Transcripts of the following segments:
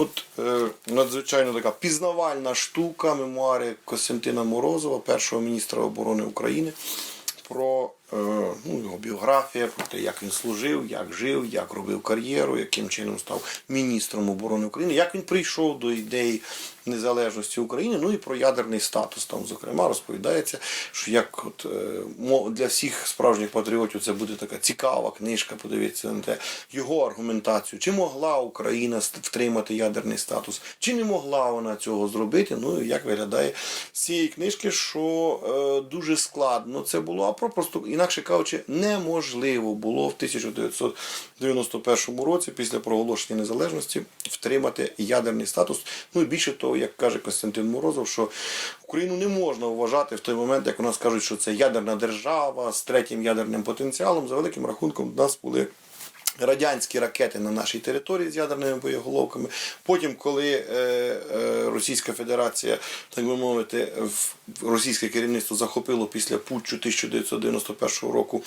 От е, надзвичайно така пізнавальна штука мемуари Костянтина Морозова, першого міністра оборони України, про ну, його біографія, про те, як він служив, як жив, як робив кар'єру, яким чином став міністром оборони України, як він прийшов до ідеї незалежності України, ну і про ядерний статус. Там, зокрема, розповідається, що як от, е, для всіх справжніх патріотів це буде така цікава книжка, подивитися на те, його аргументацію, чи могла Україна втримати ядерний статус, чи не могла вона цього зробити. Ну і як виглядає з цієї книжки, що е, дуже складно це було, а про- просто інакше кажучи, неможливо було в 1991 році, після проголошення незалежності, втримати ядерний статус. Ну і більше того, як каже Костянтин Морозов, що Україну не можна вважати в той момент, як у нас кажуть, що це ядерна держава з третім ядерним потенціалом. За великим рахунком, в нас були радянські ракети на нашій території з ядерними боєголовками. Потім, коли е, е, Російська Федерація, так би мовити, російське керівництво захопило після путчу 1991 року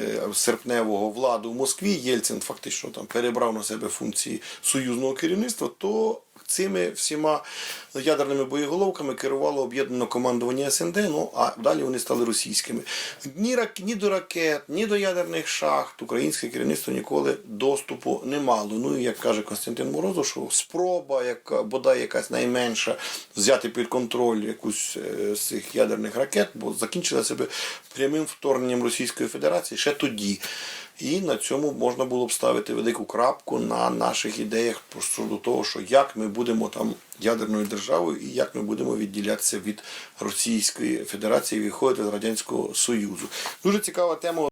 е, серпневого владу в Москві, Єльцин фактично там перебрав на себе функції союзного керівництва, то цими всіма ядерними боєголовками керувало об'єднане командування СНД, ну а далі вони стали російськими. Ні, рак, ні до ракет, ні до ядерних шахт українське керівництво ніколи доступу не мало. Ну і як каже Константин Морозов, що спроба, яка бодай якась найменша, взяти під контроль якусь е, з цих ядерних ракет, бо закінчила себе прямим вторгненням Російської Федерації ще тоді. І на цьому можна було б ставити велику крапку на наших ідеях щодо того, що як ми будемо там ядерною державою і як ми будемо відділятися від Російської Федерації, виходити з Радянського Союзу. Дуже цікава тема.